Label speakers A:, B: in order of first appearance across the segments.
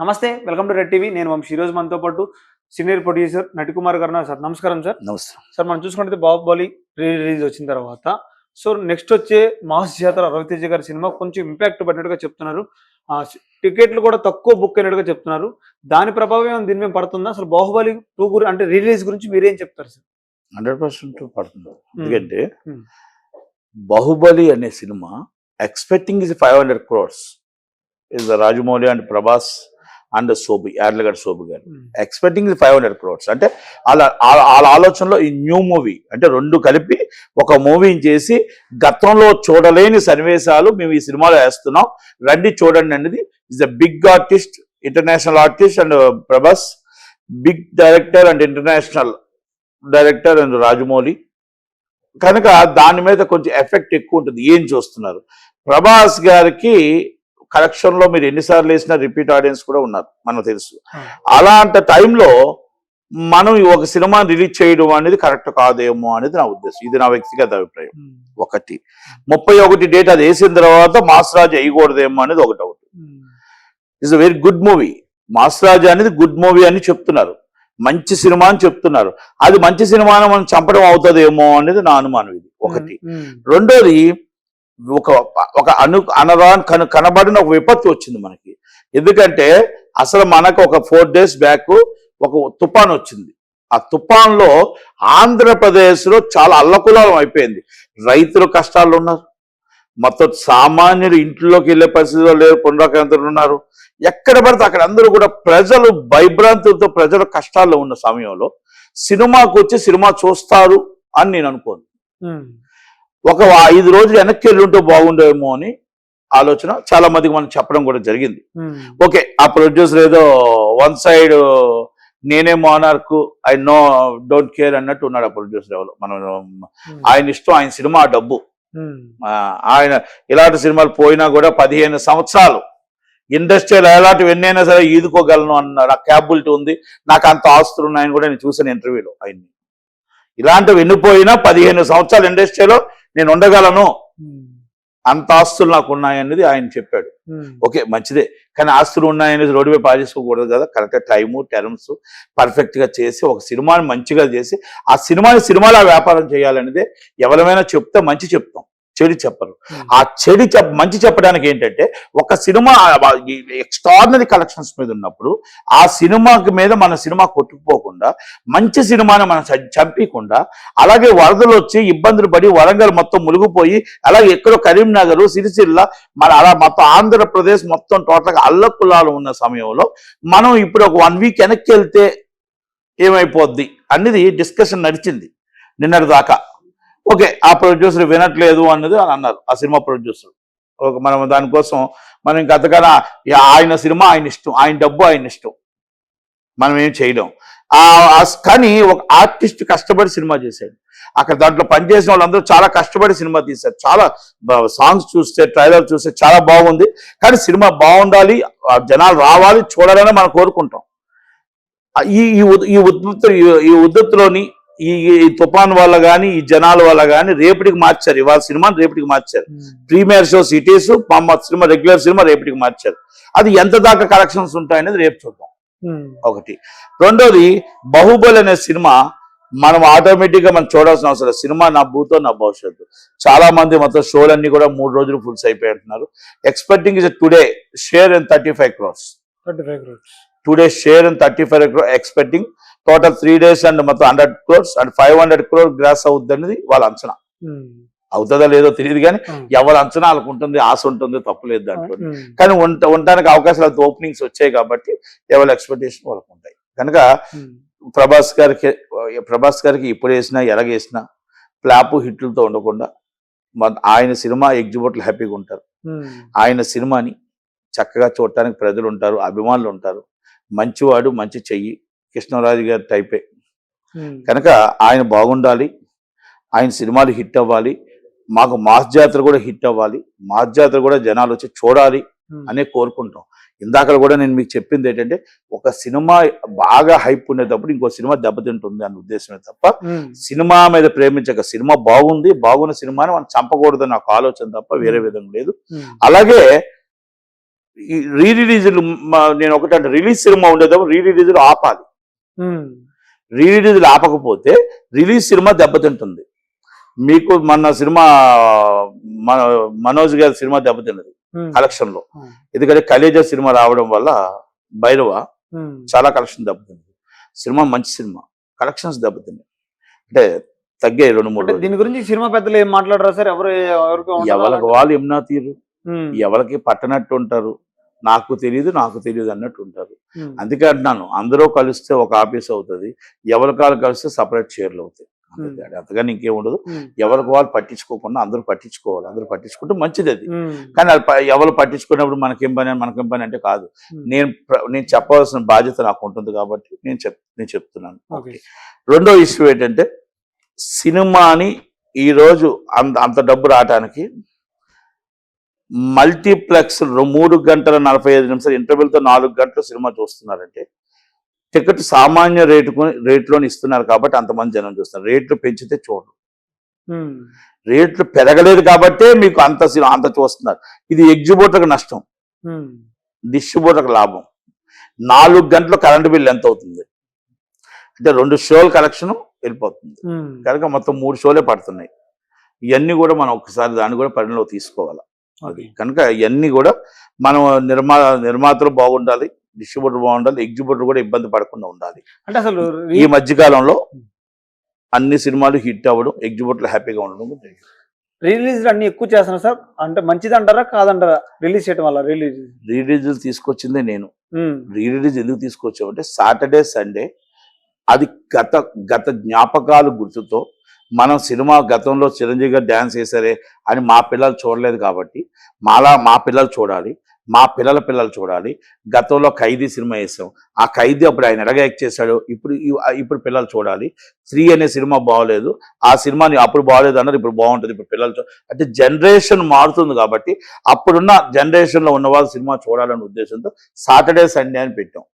A: నమస్తే welcome to red TV. నేను వంశీ ఈరోజు మనతో పాటు సీనియర్ ప్రొడ్యూసర్ నటికుమార్ గారు సార్ నమస్కారం సార్.
B: నమస్తే
A: సార్ మనం చూసుకుంటే బాహుబలి రీ రిలీజ్ వచ్చిన తర్వాత సో నెక్స్ట్ వచ్చే మాస్ జాతర రవితేజ గారి సినిమా కొంచెం ఇంపాక్ట్ పడినట్టుగా చెప్తున్నారు. టికెట్లు కూడా తక్కువ బుక్ అయినట్టుగా చెప్తున్నారు. దాని ప్రభావం ఏమైనా దీని మీద పడుతుందా? అసలు బాహుబలి టూ గురి అంటే రిలీజ్ గురించి మీరేం చెప్తారు సార్?
B: హండ్రెడ్ పర్సెంట్ పడుతుంది. ఎందుకంటే. బాహుబలి అనే cinema expecting is five hundred crores is Rajamouli and Prabhas and Shobu Yarlagadda Shobu గారు. ఎక్స్పెక్టింగ్ ఫైవ్ హండ్రెడ్ క్రోర్స్ అంటే వాళ్ళ వాళ్ళ ఆలోచనలో ఈ న్యూ మూవీ అంటే రెండు కలిపి ఒక మూవీని చేసి గతంలో చూడలేని సన్నివేశాలు మేము ఈ సినిమాలో వేస్తున్నాం. రండి చూడండి అనేది is a big artist international artist and Prabhas big director and international director and Rajamouli. కనుక దాని మీద కొంచెం ఎఫెక్ట్ ఎక్కువ ఉంటుంది. ఏం చూస్తున్నారు? ప్రభాస్ గారికి కలెక్షన్లో మీరు ఎన్నిసార్లు వేసినా రిపీట్ ఆడియన్స్ కూడా ఉన్నారు మనకు తెలుసు. అలాంటి టైంలో మనం ఒక సినిమా రిలీజ్ చేయడం అనేది కరెక్ట్ కాదేమో అనేది నా ఉద్దేశం. ఇది నా వ్యక్తిగత అభిప్రాయం. ఒకటి. ముప్పై ఒకటి డేట్ అది వేసిన తర్వాత మాస్ రాజు వేయకూడదేమో అనేది ఒకటి ఒకటి it's very good movie mass Raju అనేది గుడ్ మూవీ అని చెప్తున్నారు. మంచి సినిమా అని చెప్తున్నారు. అది మంచి సినిమాని మనం చంపడం అవుతుందేమో అనేది నా అనుమానం ఇది. ఒకటి. రెండోది ఒక ఒక అను అనరా కను కనబడిన ఒక విపత్తు వచ్చింది మనకి. ఎందుకంటే అసలు మనకు ఒక ఫోర్ డేస్ బ్యాక్ ఒక తుఫాన్ వచ్చింది. ఆ తుఫాన్లో ఆంధ్రప్రదేశ్లో చాలా అల్లకులాలం అయిపోయింది. రైతులు కష్టాలు ఉన్నారు. మొత్తం సామాన్యులు ఇంట్లోకి వెళ్ళే పరిస్థితిలో లేరు పునరాకేంద్రులు ఉన్నారు. ఎక్కడ పడితే అక్కడ అందరూ కూడా ప్రజలు భయభ్రాంతులతో ప్రజల కష్టాల్లో ఉన్న సమయంలో సినిమాకు వచ్చి సినిమా చూస్తారు అని నేను అనుకోను. ఒక ఐదు రోజులు వెనక్కి వెళ్ళి ఉంటే బాగుండేమో అని ఆలోచన చాలా మందికి మనం చెప్పడం కూడా జరిగింది. ఓకే ఆ ప్రొడ్యూసర్ ఏదో వన్ సైడ్ నేనే monarch I no don't care అన్నట్టు ఉన్నాడు ఆ ప్రొడ్యూసర్ ఎవరు. మనం ఆయన ఇష్టం ఆయన సినిమా డబ్బు. ఆ, ఆయన ఇలాంటి సినిమాలు పోయినా కూడా పదిహేను సంవత్సరాలు ఇండస్ట్రీలో ఎలాంటివి ఎన్నైనా సరే ఈదుకోగలను అన్నాడు ఆ క్యాబిలిటీ ఉంది. నాకు అంత ఆస్తులు ఉన్నాయని కూడా నేను చూసాను ఇంటర్వ్యూలో ఆయన్ని. ఇలాంటివి ఎన్నిపోయినా పదిహేను సంవత్సరాలు ఇండస్ట్రీలో నేను ఉండగలను. అంత ఆస్తులు నాకు ఉన్నాయనేది ఆయన చెప్పాడు. ఓకే మంచిదే. కానీ ఆస్తులు ఉన్నాయనేది రోడ్డు మీద పారేసుకోకూడదు కదా. కరెక్ట్ టైము టర్మ్స్ పర్ఫెక్ట్గా చేసి ఒక సినిమాని మంచిగా చేసి ఆ సినిమాని సినిమాలా వ్యాపారం చేయాలనేదే ఎవరైనా చెప్తే మంచి చెప్తాం. చెడు చెప్పరు. ఆ చెడు చెప్ మంచి చెప్పడానికి ఏంటంటే ఒక సినిమా ఎక్స్ట్రాడినరీ కలెక్షన్స్ మీద ఉన్నప్పుడు ఆ సినిమాకి మీద మన సినిమా కొట్టుకుపోకుండా మంచి సినిమాని మనం చంపకుండా అలాగే వరదలు వచ్చి ఇబ్బందులు పడి వరంగల్ మొత్తం మునిగిపోయి అలాగే ఎక్కడో కరీంనగర్ సిరిసిల్ల మన అలా మొత్తం ఆంధ్రప్రదేశ్ మొత్తం టోటల్గా అల్లకులాలు ఉన్న సమయంలో మనం ఇప్పుడు ఒక వన్ వీక్ వెనక్కి వెళ్తే ఏమైపోద్ది? అనేది డిస్కషన్ నడిచింది. నిన్నటి దాకా. ఓకే ఆ ప్రొడ్యూసర్ వినట్లేదు అన్నది అని అన్నారు ఆ సినిమా ప్రొడ్యూసర్. ఒక మనం దానికోసం మనం ఇంకా అంతకన్నా ఆయన సినిమా ఆయన ఇష్టం ఆయన డబ్బు ఆయన ఇష్టం. మనం ఏం చేయడం కానీ ఒక ఆర్టిస్ట్ కష్టపడి సినిమా చేశాడు. అక్కడ దాంట్లో పనిచేసిన వాళ్ళందరూ చాలా కష్టపడి సినిమా తీశారు. చాలా సాంగ్స్ చూస్తే ట్రైలర్ చూస్తే చాలా బాగుంది. కానీ సినిమా బాగుండాలి ఆ జనాలు రావాలి చూడాలని మనం కోరుకుంటాం. ఈ ఈ ఉద్- ఈ ఉద్భుత ఈ- ఈ ఉద్ధృతిలోని ఈ తుఫాన్ వల్ల కానీ ఈ జనాల వల్ల కానీ రేపటికి మార్చారు. ఇవాళ సినిమాని రేపటికి మార్చారు. ప్రీమియర్ షో సిటీస్ మా సినిమా రెగ్యులర్ సినిమా రేపటికి మార్చారు. అది ఎంత దాకా కలెక్షన్స్ ఉంటాయనేది రేపు చూద్దాం. ఒకటి. రెండోది బాహుబలి అనే సినిమా మనం ఆటోమేటిక్గా మనం చూడాల్సిన అవసరం. సినిమా నా భూతో నా భవిష్యత్తు. చాలా మంది మొత్తం షోలన్నీ కూడా మూడు రోజులు ఫుల్స్ అయిపోయి అంటున్నారు. Expecting is today share in thirty five crores. Today share in thirty five expecting total three days and మొత్తం hundred crores and five hundred crore gross అవుద్ది అనేది వాళ్ళ అంచనా. అవుతుందా లేదో తెలియదు కానీ ఎవరి అంచనా ఉంటుంది ఆశ ఉంటుంది తప్పులేదు దాంట్లో. కానీ ఉంట ఉండడానికి అవకాశాలు ఓపెనింగ్స్ వచ్చాయి కాబట్టి ఎవరి ఎక్స్పెక్టేషన్ వాళ్ళకు ఉంటాయి కనుక ప్రభాస్ గారికి ప్రభాస్ గారికి ఇప్పుడు వేసినా ఎలాగేసినా ఫ్లాప్ హిట్లతో ఉండకుండా ఆయన సినిమా ఎగ్జిబిట్లు హ్యాపీగా ఉంటారు. ఆయన సినిమాని చక్కగా చూడటానికి ప్రజలు ఉంటారు అభిమానులు ఉంటారు మంచివాడు మంచి చెయ్యి. కృష్ణరాజు గారి టైపే. కనుక ఆయన బాగుండాలి ఆయన సినిమాలు హిట్ అవ్వాలి మాకు మాస్ జాతర కూడా హిట్ అవ్వాలి మాస్ జాతర కూడా జనాలు వచ్చి చూడాలి అనే కోరుకుంటాం. ఇందాక కూడా నేను మీకు చెప్పింది ఏంటంటే ఒక సినిమా బాగా హైప్ ఉండేటప్పుడు ఇంకో సినిమా దెబ్బతింటుంది అన్న ఉద్దేశమే తప్ప సినిమా మీద ప్రేమించక సినిమా బాగుంది బాగున్న సినిమాని మనం చంపకూడదు నాకు ఆలోచన తప్ప వేరే విధంగా లేదు. అలాగే ఈ రీ రిలీజులు నేను ఒకటి అంటే రిలీజ్ సినిమా ఉండేటప్పుడు రీ రిలీజులు ఆపాలి.
A: ఉమ్,
B: రీ రిలీజులు ఆపకపోతే రిలీజ్ సినిమా దెబ్బతింటుంది. మీకు మన సినిమా మన మనోజ్ గారి సినిమా దెబ్బతిన్నది
A: కలెక్షన్లో
B: ఎందుకంటే కలేజా సినిమా రావడం వల్ల భైరవ చాలా కలెక్షన్ దెబ్బతింది. సినిమా మంచి సినిమా. కలెక్షన్స్ దెబ్బతింది అంటే తగ్గాయి రెండు మూడు.
A: దీని గురించి సినిమా పెద్దలు ఏం మాట్లాడరా సార్? ఎవరు ఎవరికి
B: వాళ్ళు ఎమ్నా తీరు? ఎవరికి పట్టనట్టు ఉంటారు? నాకు తెలియదు నాకు తెలియదు అన్నట్టు ఉంటారు. అందుకే అంటున్నాను అందరూ కలిస్తే ఒక ఆఫీస్ అవుతుంది ఎవరి కాలు కలిస్తే సపరేట్ చైర్లు అవుతాయి. అంతగాని ఇంకేం ఉండదు. ఎవరికి వాళ్ళు పట్టించుకోకుండా అందరూ పట్టించుకోవాలి. అందరూ పట్టించుకుంటే మంచిది అది. కానీ ఎవరు పట్టించుకున్నప్పుడు మనకేం పని మనకేం పని అంటే కాదు. నేను నేను చెప్పవలసిన బాధ్యత నాకు ఉంటుంది కాబట్టి నేను చెప్ నేను చెప్తున్నాను.
A: ఓకే.
B: రెండో ఇష్యూ ఏంటంటే సినిమాని ఈరోజు అంత అంత డబ్బు రావడానికి మల్టీప్లెక్స్ మూడు గంటల నలభై ఐదు నిమిషాలు ఇంటర్వెల్తో నాలుగు గంటలు సినిమా చూస్తున్నారంటే టికెట్ సామాన్య రేటు రేట్లోని ఇస్తున్నారు కాబట్టి అంతమంది జనం చూస్తున్నారు. రేట్లు పెంచితే చూడరు. రేట్లు పెరగలేదు కాబట్టే మీకు అంత అంత చూస్తున్నారు. ఇది ఎగ్జిబిటర్కి నష్టం. డిస్ట్రిబ్యూటర్కి లాభం. నాలుగు గంటల కరెంట్ బిల్ ఎంత అవుతుంది? అంటే రెండు షోల కలెక్షన్ వెళ్ళిపోతుంది. కనుక మొత్తం మూడు షోలే పడుతున్నాయి. ఇవన్నీ కూడా మనం ఒకసారి దాన్ని కూడా పరిణిలో తీసుకోవాలి. అది. కనుక ఇవన్నీ కూడా మనం నిర్మా నిర్మాతలు బాగుండాలి డిస్ట్రిబ్యూటర్ బాగుండాలి ఎగ్జిబ్యూటర్ కూడా ఇబ్బంది పడకుండా ఉండాలి.
A: అంటే అసలు
B: ఈ మధ్యకాలంలో అన్ని సినిమాలు హిట్ అవ్వడం ఎగ్జిబ్యూటర్లు హ్యాపీగా ఉండడం.
A: రిలీజ్ అన్ని ఎక్కువ చేస్తున్నారు సార్. అంటే మంచిది అంటారా కాదంటారా? రిలీజ్ చేయడం వల్ల రిలీజ్?
B: రీ రిలీజ్ తీసుకొచ్చిందే నేను. రీ రిలీజ్ ఎందుకు తీసుకొచ్చామంటే సాటర్డే సండే అది గత గత జ్ఞాపకాలు గుర్తుతో మనం సినిమా గతంలో చిరంజీవి గారు డ్యాన్స్ చేశారే అని మా పిల్లలు చూడలేదు కాబట్టి మాలా మా పిల్లలు చూడాలి మా పిల్లల పిల్లలు చూడాలి. గతంలో ఖైదీ సినిమా వేసాం ఆ ఖైదీ అప్పుడు ఆయన ఎలాగ యాక్ట్ చేశాడు ఇప్పుడు ఇప్పుడు పిల్లలు చూడాలి. త్రీ అనే సినిమా బాగోలేదు. ఆ సినిమాని అప్పుడు బాగోలేదు అన్నారు ఇప్పుడు బాగుంటుంది. ఇప్పుడు పిల్లలు అంటే జనరేషన్ మారుతుంది కాబట్టి అప్పుడున్న జనరేషన్లో ఉన్న వాళ్ళు సినిమా చూడాలనే ఉద్దేశంతో సాటర్డే సండే అని పెట్టాం.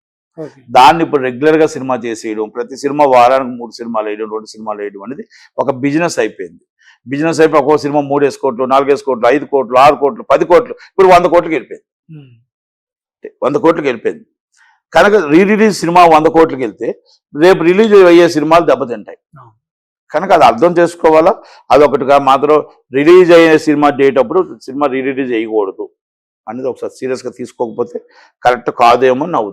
B: దాన్ని ఇప్పుడు రెగ్యులర్గా సినిమా చేసేయడం ప్రతి సినిమా వారానికి మూడు సినిమాలు వేయడం రెండు సినిమాలు వేయడం అనేది ఒక బిజినెస్ అయిపోయింది. బిజినెస్ అయిపోయి ఒక్కో సినిమా మూడేసి కోట్లు నాలుగేసి కోట్లు ఐదు కోట్లు ఆరు కోట్లు పది కోట్లు ఇప్పుడు వంద కోట్లకి వెళ్ళిపోయింది. వంద కోట్లకి వెళ్ళిపోయింది. కనుక రీ రిలీజ్ సినిమా వంద కోట్లకి వెళ్తే రేపు రిలీజ్ అయ్యే సినిమాలు దెబ్బతింటాయి. కనుక అది అర్థం చేసుకోవాలా? అదొకటిగా మాత్రం రిలీజ్ అయ్యే సినిమా డేట్ అప్పుడు సినిమా రీ రిలీజ్ చేయకూడదు అనేది ఒకసారి సీరియస్గా తీసుకోకపోతే కరెక్ట్ కాదేమో నా